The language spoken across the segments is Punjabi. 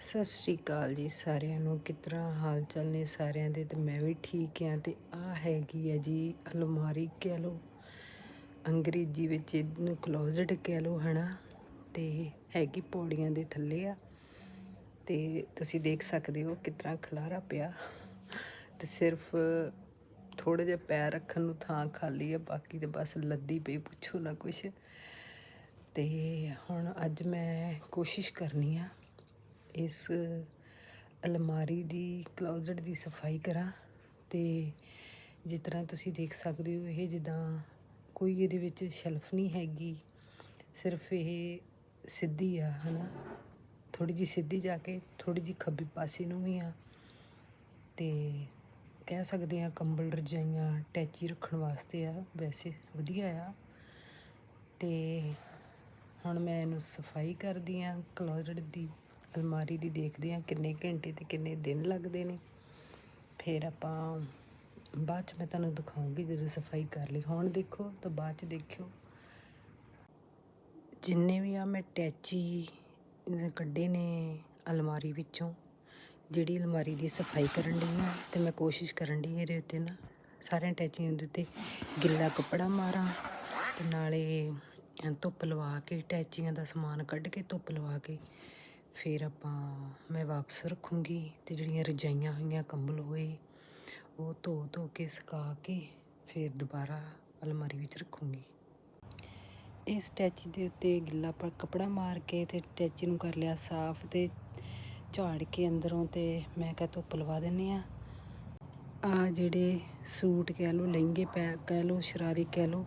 ਸਤਿ ਸ਼੍ਰੀ ਅਕਾਲ ਜੀ ਸਾਰਿਆਂ ਨੂੰ। ਕਿਸ ਤਰ੍ਹਾਂ ਹਾਲ ਚਾਲ ਨੇ ਸਾਰਿਆਂ ਦੇ? ਤੇ ਮੈਂ ਵੀ ਠੀਕ ਹਾਂ। ਤੇ ਆ ਹੈਗੀ ਹੈ ਜੀ ਅਲਮਾਰੀ ਕਹਿ ਲਓ। ਅੰਗਰੇਜ਼ੀ ਵਿੱਚ ਇਹਨੂੰ ਕਲੋਜ਼ਟ ਕਹਿ ਲਓ, ਹਨਾ? ਤੇ ਹੈਗੀ ਪੌੜੀਆਂ ਦੇ ਥੱਲੇ ਆ। ਤੇ ਤੁਸੀਂ ਦੇਖ ਸਕਦੇ ਹੋ ਕਿਸ ਤਰ੍ਹਾਂ ਖਲਾਰਾ ਪਿਆ। ਤੇ ਸਿਰਫ ਥੋੜੇ ਜਿਹਾ ਪੈਰ ਰੱਖਣ ਨੂੰ ਥਾਂ ਖਾਲੀ ਹੈ ਬਾਕੀ ਤੇ ਬਸ ਲੱਦੀ ਪਈ, ਪੁੱਛੋ ਨਾ ਕੁਛ। ਤੇ ਹੁਣ ਅੱਜ ਮੈਂ ਕੋਸ਼ਿਸ਼ ਕਰਨੀ ਆ ਇਸ ਅਲਮਾਰੀ ਦੀ ਕਲੋਜ਼ਟ ਦੀ ਸਫ਼ਾਈ ਕਰਾਂ ਤੇ ਜਿਸ ਤਰ੍ਹਾਂ ਤੁਸੀਂ ਦੇਖ ਸਕਦੇ ਹੋ, ਇਹ ਜਿੱਦਾਂ ਕੋਈ ਇਹਦੇ ਵਿੱਚ ਸ਼ੈਲਫ ਨਹੀਂ ਹੈਗੀ, ਸਿਰਫ ਇਹ ਸਿੱਧੀ ਆ, ਹਨਾ? ਥੋੜੀ ਜੀ ਸਿੱਧੀ ਜਾ ਕੇ ਥੋੜੀ ਜੀ ਖੱਬੀ ਪਾਸੇ ਨੂੰ ਵੀ ਆ ਤੇ ਕਹਿ ਸਕਦੇ ਆ ਕੰਬਲ ਰਜਾਈਆਂ, ਟੈਚੀ ਰੱਖਣ ਵਾਸਤੇ ਆ, ਵੈਸੇ ਵਧੀਆ ਆ। ਤੇ ਹੁਣ ਮੈਂ ਇਹਨੂੰ ਸਫ਼ਾਈ ਕਰਦੀ ਆ ਕਲੋਜ਼ਟ ਦੀ ਅਲਮਾਰੀ ਦੀ ਦੇਖਦੇ ਆ ਕਿੰਨੇ ਘੰਟੇ ਤੇ ਕਿੰਨੇ ਦਿਨ ਲੱਗਦੇ ਨੇ। ਫਿਰ ਆਪਾਂ ਬਾਅਦ ਚ ਮੈਂ ਤੁਹਾਨੂੰ ਦਿਖਾਉਂਗੀ ਜਦੋਂ ਸਫ਼ਾਈ ਕਰ ਲਈ। ਹੁਣ ਦੇਖੋ, ਤਾਂ ਬਾਅਦ ਚ ਦੇਖਿਓ। ਜਿੰਨੇ ਵੀ ਆ ਮੈਂ ਟੈਚੀ ਕੱਢੇ ਨੇ ਅਲਮਾਰੀ ਵਿੱਚੋਂ, ਜਿਹੜੀ ਅਲਮਾਰੀ ਦੀ ਸਫ਼ਾਈ ਕਰਨ ਲਈ ਆ ਤੇ ਮੈਂ ਕੋਸ਼ਿਸ਼ ਕਰਨ ਦੀ ਇਹਦੇ ਉੱਤੇ ਨਾ ਸਾਰਿਆਂ ਟੈਚੀਆਂ ਦੇ ਉੱਤੇ ਗਿੱਲਾ ਕੱਪੜਾ ਮਾਰਾਂ ਤੇ ਨਾਲੇ ਧੁੱਪ ਲਵਾ ਕੇ ਟੈਚੀਆਂ ਦਾ ਸਮਾਨ ਕੱਢ ਕੇ ਧੁੱਪ ਲਵਾ ਕੇ ਫਿਰ ਆਪਾਂ, ਮੈਂ ਵਾਪਸ ਰੱਖੂੰਗੀ ਤੇ ਜਿਹੜੀਆਂ ਰਜਾਈਆਂ ਹੋਈਆਂ ਕੰਬਲ ਹੋਏ, ਉਹ ਧੋ ਧੋ ਕੇ, ਸੁਕਾ ਕੇ ਫਿਰ ਦੁਬਾਰਾ ਅਲਮਾਰੀ ਵਿੱਚ ਰੱਖੂੰਗੀ। ਇਸ ਟੈਚੀ ਦੇ ਉੱਤੇ ਗਿੱਲਾ ਪਰ ਕੱਪੜਾ ਮਾਰ ਕੇ ਤੇ ਟੈਚੀ ਨੂੰ ਕਰ ਲਿਆ ਸਾਫ਼ ਤੇ ਝਾੜ ਕੇ ਅੰਦਰੋਂ ਤੇ ਮੈਂ ਕਿਹਾ ਧੁੱਪ ਲਵਾ ਦਿੰਨੇ ਆ। ਆ ਜਿਹੜੇ ਸੂਟ ਕਹਿ ਲਓ, ਲਹਿੰਗੇ ਪੈ, ਕਹਿ ਲਓ, ਸ਼ਰਾਰੇ ਕਹਿ ਲਓ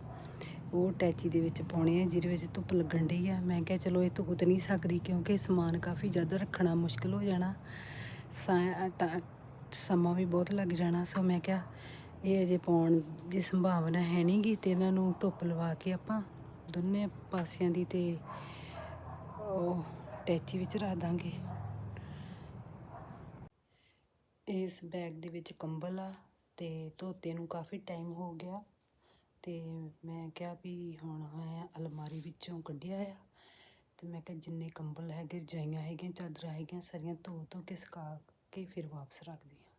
ਉਹ ਟੈਚੀ ਦੇ ਵਿੱਚ ਪਾਉਣੇ ਆ, ਜਿਹਦੇ ਵਿੱਚ ਧੁੱਪ ਲੱਗਣ ਡਈ ਆ। ਮੈਂ ਕਿਹਾ, ਚਲੋ ਇਹ ਧੁੱਪ ਨਹੀਂ ਸਕਦੀ ਕਿਉਂਕਿ ਸਮਾਨ ਕਾਫੀ ਜ਼ਿਆਦਾ ਰੱਖਣਾ ਮੁਸ਼ਕਲ ਹੋ ਜਾਣਾ। ਸਾ- ਸਮਾਂ ਵੀ ਬਹੁਤ ਲੱਗ ਜਾਣਾ। ਸੋ ਮੈਂ ਕਿਹਾ, ਇਹ ਅਜੇ ਪਾਉਣ ਦੀ ਸੰਭਾਵਨਾ ਹੈ ਨਹੀਂਗੀ ਤੇ ਇਹਨਾਂ ਨੂੰ ਧੁੱਪ ਲਵਾ ਕੇ ਆਪਾਂ ਦੋਨੇ ਪਾਸਿਆਂ ਦੀ ਤੇ ਉਹ ਟੈਚੀ ਵਿੱਚ ਰੱਖ ਦਾਂਗੇ। ਇਸ ਬੈਗ ਦੇ ਵਿੱਚ ਕੰਬਲ ਆ ਤੇ ਧੋਤੇ ਨੂੰ ਕਾਫੀ ਟਾਈਮ ਹੋ ਗਿਆ। ਅਤੇ ਮੈਂ ਕਿਹਾ ਵੀ ਹੁਣ ਮੈਂ ਅਲਮਾਰੀ ਵਿੱਚੋਂ ਕੱਢਿਆ ਆ ਅਤੇ ਮੈਂ ਕਿਹਾ ਜਿੰਨੇ ਕੰਬਲ ਹੈਗੇ, ਰਜਾਈਆਂ ਹੈਗੀਆਂ, ਚਾਦਰਾਂ ਹੈਗੀਆਂ, ਸਾਰੀਆਂ ਧੋ ਧੋ ਕੇ ਸੁਕਾ ਕੇ ਫਿਰ ਵਾਪਸ ਰੱਖਦੀ ਹਾਂ।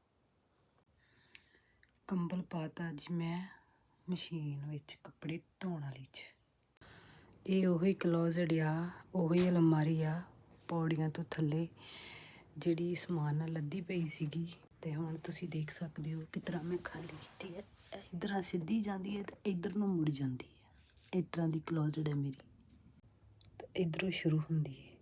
ਕੰਬਲ ਪਾਤਾ ਜੀ ਮੈਂ ਮਸ਼ੀਨ ਵਿੱਚ ਕੱਪੜੇ ਧੋਣ ਵਾਲੀ 'ਚ। ਇਹ ਉਹੀ ਕਲੋਜ਼ਟ ਆ, ਉਹੀ ਅਲਮਾਰੀ ਆ, ਪੌੜੀਆਂ ਤੋਂ ਥੱਲੇ ਜਿਹੜੀ ਸਮਾਨ ਨਾਲ ਲੱਦੀ ਪਈ ਸੀਗੀ ਤੇ ਹੁਣ ਤੁਸੀਂ ਦੇਖ ਸਕਦੇ ਹੋ ਕਿ ਤਰ੍ਹਾਂ ਮੈਂ ਖਾਲੀ ਕੀਤੀ ਹੈ। ਇਧਰਾਂ ਸਿੱਧੀ ਜਾਂਦੀ ਹੈ ਤੇ ਇਧਰ ਨੂੰ ਮੁੜ ਜਾਂਦੀ ਹੈ। ਇਸ ਤਰ੍ਹਾਂ ਦੀ ਕਲੋਜ ਹੈ ਮੇਰੀ। ਤੇ ਇਧਰੋਂ ਸ਼ੁਰੂ ਹੁੰਦੀ ਹੈ।